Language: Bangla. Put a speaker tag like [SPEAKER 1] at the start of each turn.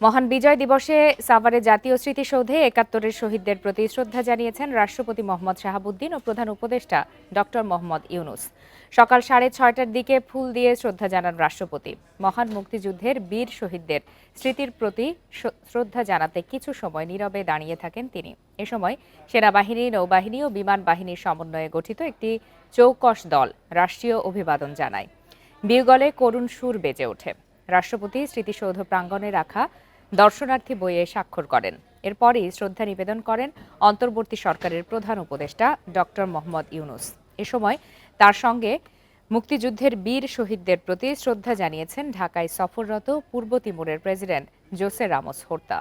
[SPEAKER 1] মহান বিজয় দিবসে সাভারে জাতীয় স্মৃতিসৌধে একাত্তরের শহীদদের প্রতি শ্রদ্ধা জানিয়েছেন রাষ্ট্রপতি মোহাম্মদ শাহাবুদ্দিন ও প্রধান উপদেষ্টা ডক্টর মোহাম্মদ ইউনুস। সকাল সাড়ে ছয়টার দিকে ফুল দিয়ে শ্রদ্ধা জানান রাষ্ট্রপতি। মহান মুক্তিযুদ্ধের বীর শহীদদের স্মৃতির প্রতি শ্রদ্ধা জানাতে কিছু সময় নীরবে দাঁড়িয়ে থাকেন তিনি। এ সময় সেনাবাহিনী, নৌবাহিনী ও বিমান বাহিনীর সমন্বয়ে গঠিত একটি চৌকশ দল রাষ্ট্রীয় অভিবাদন জানায়। বিউগলে করুণ সুর বেজে ওঠে। রাষ্ট্রপতি স্মৃতিসৌধ প্রাঙ্গণে রাখা দর্শনার্থী বইয়ে স্বাক্ষর করেন। এরপরই শ্রদ্ধা নিবেদন করেন অন্তর্বর্তী সরকারের প্রধান উপদেষ্টা ডক্টর মোহাম্মদ ইউনুস। এ সময় তার সঙ্গে মুক্তিযুদ্ধের বীর শহীদদের প্রতি শ্রদ্ধা জানিয়েছেন ঢাকায় সফররত পূর্ব তিমুরের প্রেসিডেন্ট জোসে রামোস হোর্তা।